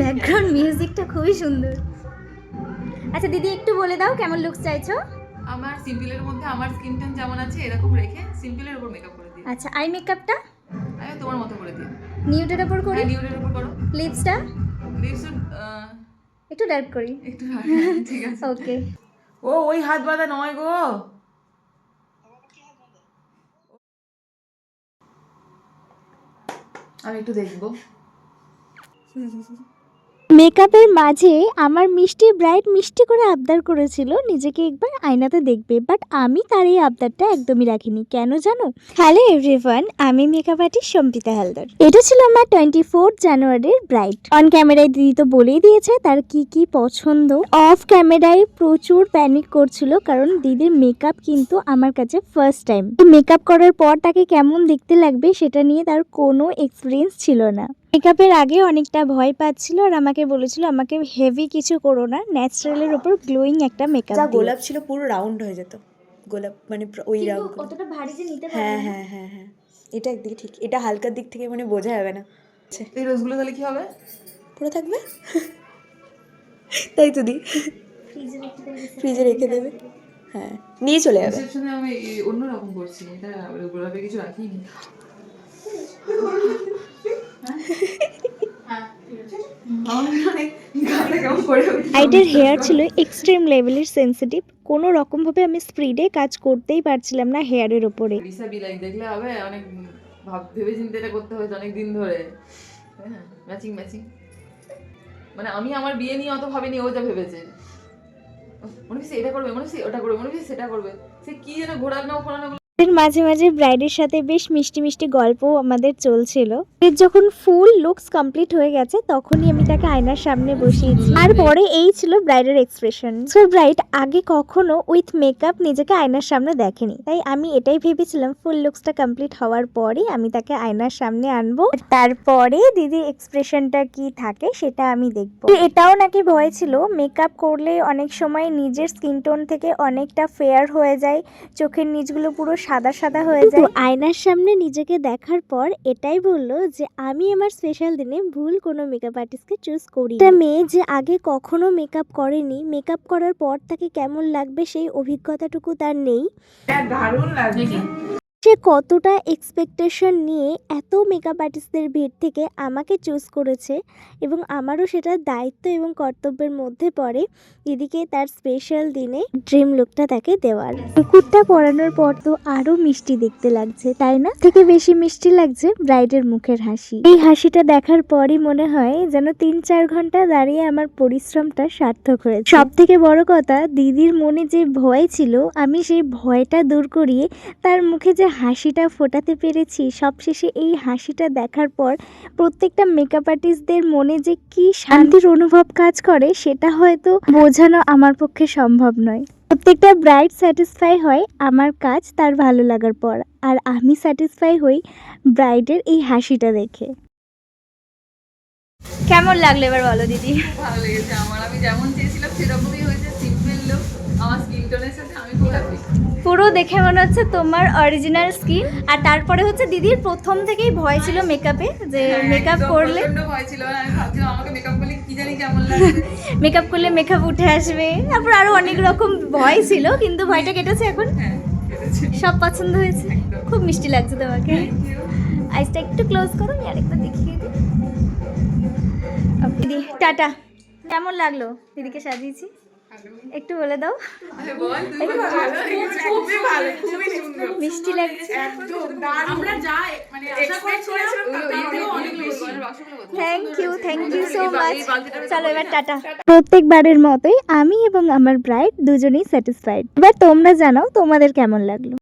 Background মিউজিকটা খুবই সুন্দর। আচ্ছা দিদি একটু বলে দাও কেমন লুকস চাইছো? আমার সিম্পলের মধ্যে আমার স্কিন টোন যেমন আছে এরকম রেখে সিম্পলের উপর মেকআপ করে দিই আচ্ছা আই মেকআপটা আমি তোমার মতো করে দিই নিউডের উপর করি? হ্যাঁ নিউডের উপর করো। লিপসটা লিপস একটু ডার্ক করি। একটু hard, ঠিক আছে। ওকে ও ওই হাত বাঁধা নয় গো। আমি একটু দেখব। মেকআপের মাঝে আমার মিষ্টি ব্রাইট মিষ্টি করে আবদার করেছিল নিজেকে একবার আয়নাতে দেখবে বাট আমি তার এই আবদারটা একদমই রাখিনি। কেন জানো? হ্যালো এভরিওয়ান আমি মেকআপ আর্টিস্ট সম্পিতা হালদার। এটা ছিল আমার টোয়েন্টি ফোর জানুয়ারির ব্রাইট অন ক্যামেরায় দিদি তো বলেই দিয়েছে তার কি কি পছন্দ। অফ ক্যামেরায় প্রচুর প্যানিক করছিল কারণ দিদির মেকআপ কিন্তু আমার কাছে ফার্স্ট টাইম মেকআপ করার পর তাকে কেমন দেখতে লাগবে সেটা নিয়ে তার কোনো এক্সপিরিয়েন্স ছিল না। মেকআপের আগে অনেকটা ভয় পাচ্ছিল আর আমাকে বলেছিল আমাকে হেভি কিছু করো না ন্যাচারালের ওপর গ্লোয়িং একটা মেকআপ যা গোলাপ ছিল পুরো রাউন্ড হয়ে যেত। গোলাপ মানে ওই রাউন্ড কতটা ভারী যে নিতে হ্যাঁ হ্যাঁ হ্যাঁ হ্যাঁ। এটা একদিকে ঠিক এটা হালকার দিক থেকে মানে বোঝা যাবে না। আচ্ছা, এই রোজগুলো তাহলে কি হবে? পুরো থাকবে? তাই তো দি। ফ্রিজে রেখে দেবে। হ্যাঁ নিয়ে চলে যাবে। আমি অন্যরকম করছি এটা গোলাপে কিছু রাখিনি। আইডের হেয়ার ছিল এক্সট্রিম লেভেলের সেন্সিটিভ কোনো রকমভাবে আমি স্প্রিডে কাজ করতেই পারছিলাম না হেয়ারের ওপরে। দেখলে হবে, অনেক ভাব ভেবে চিন্তে করতে হয়েছে অনেক দিন ধরে ম্যাচিং ম্যাচিং মানে আমি আমার বিয়ে নিয়ে অত ভাবিনি, ও যা ভেবেছে। মনে হচ্ছে এটা করবে, মনে হচ্ছে ওটা করবে, মনে হচ্ছে সেটা করবে। সে কি যেন ঘোরানো, ফোরানো এর মাঝে মাঝে ব্রাইডের সাথে বেশ মিষ্টি মিষ্টি গল্প আমাদের চলছিল। এর যখন ফুল লুকস কমপ্লিট হয়ে গেছে, তখনই আমি তাকে আয়নার সামনে বসিয়েছি। আর পরে এই ছিল ব্রাইডের এক্সপ্রেশন। সো ব্রাইড আগে কখনো উইথ মেকআপ নিজেকে আয়নার সামনে দেখেনি। তাই আমি এটাই ভেবেছিলাম, ফুল লুকসটা কমপ্লিট হওয়ার পরে আমি তাকে আয়নার সামনে আনব। তারপরে দিদি এক্সপ্রেশনটা কি থাকে সেটা আমি দেখব। এটাও নাকি ভয় ছিল, মেকআপ করলে অনেক সময় নিজের স্কিন টোন থেকে অনেকটা ফেয়ার হয়ে যায়, চোখের নিচগুলো পুরো সাদা সাদা হয়ে যায়। আয়নার সামনে নিজেকে দেখার পর এটাই বলল যে আমি আমার স্পেশাল দিনে ভুল কোনো মেকআপ আর্টিস্টকে চুজ করি একটা মেয়ে যে আগে কখনো মেকআপ করেনি মেকআপ করার পর তাকে কেমন লাগবে সেই অভিজ্ঞতাটুকু তার নেই। দারুণ লাগছে। সে কতটা এক্সপেকটেশন নিয়ে এত মেকআপ আর্টিস্টদের ভিড় থেকে আমাকে চুজ করেছে এবং আমারও সেটা দায়িত্ব এবং কর্তব্যের মধ্যে পড়ে, এদিকে তার স্পেশাল দিনে ড্রিম লুকটা তাকে দেওয়ার। কুকুরটা পরানোর পর তো আরও মিষ্টি দেখতে লাগছে, তাই না? থেকে বেশি মিষ্টি লাগছে ব্রাইডের মুখের হাসি। এই হাসিটা দেখার পরই মনে হয় যেন তিন চার ঘণ্টা দাঁড়িয়ে আমার পরিশ্রমটা সার্থক হয়েছে। সব থেকে বড় কথা, দিদির মনে যে ভয় ছিল, আমি সেই ভয়টা দূর করিয়ে তার মুখে যে হাসিটা ফোটাতে পেরেছি। সবশেষে এই হাসিটা দেখার পর প্রত্যেকটা মেকআপ আর্টিস্টদের মনে যে কি শান্তির অনুভব কাজ করে সেটা হয়তো বোঝানো আমার পক্ষে সম্ভব নয়। প্রত্যেকটা ব্রাইড স্যাটিসফাই হয় আমার কাজ তার ভালো লাগার পর আর আমি স্যাটিসফাই হই ব্রাইডের এই হাসিটা দেখে। কেমন লাগল এবার বলো দিদি? ভালো লেগেছে আমার। আমি যেমন চেয়েছিলাম সেরকমই হয়েছে। পুরো দেখে মনে হচ্ছে তোমার অরিজিনাল স্কিন আর তারপরে হচ্ছে দিদির প্রথম থেকেই ভয় ছিল মেকআপে যে মেকআপ করলে মেকআপ করলে মেকআপ উঠে আসবে। তারপর আরও অনেক রকম ভয় ছিল কিন্তু ভয়টা কেটেছে এখন। হ্যাঁ সব পছন্দ হয়েছে। খুব মিষ্টি লাগছে তোমাকে. আইসটা একটু ক্লোজ করো আমি আরেকবার দেখিয়ে দিই। দিদি টাটা। কেমন লাগল দিদিকে সাজিয়েছি? একটু বলে দাও আরে বল তুই খুব ভালো লেগেছে খুবই ভালো খুবই সুন্দর মিষ্টি লাগছে। আমরা যা মানে আশা করেছিলাম অনেক বেশি। Thank you thank you so much চলো এবার টাটা। প্রত্যেকবারের মতোই আমি এবং আমার ব্রাইড দুজনেই স্যাটিসফাইড এবার তোমরা জানাও তোমাদের কেমন লাগল।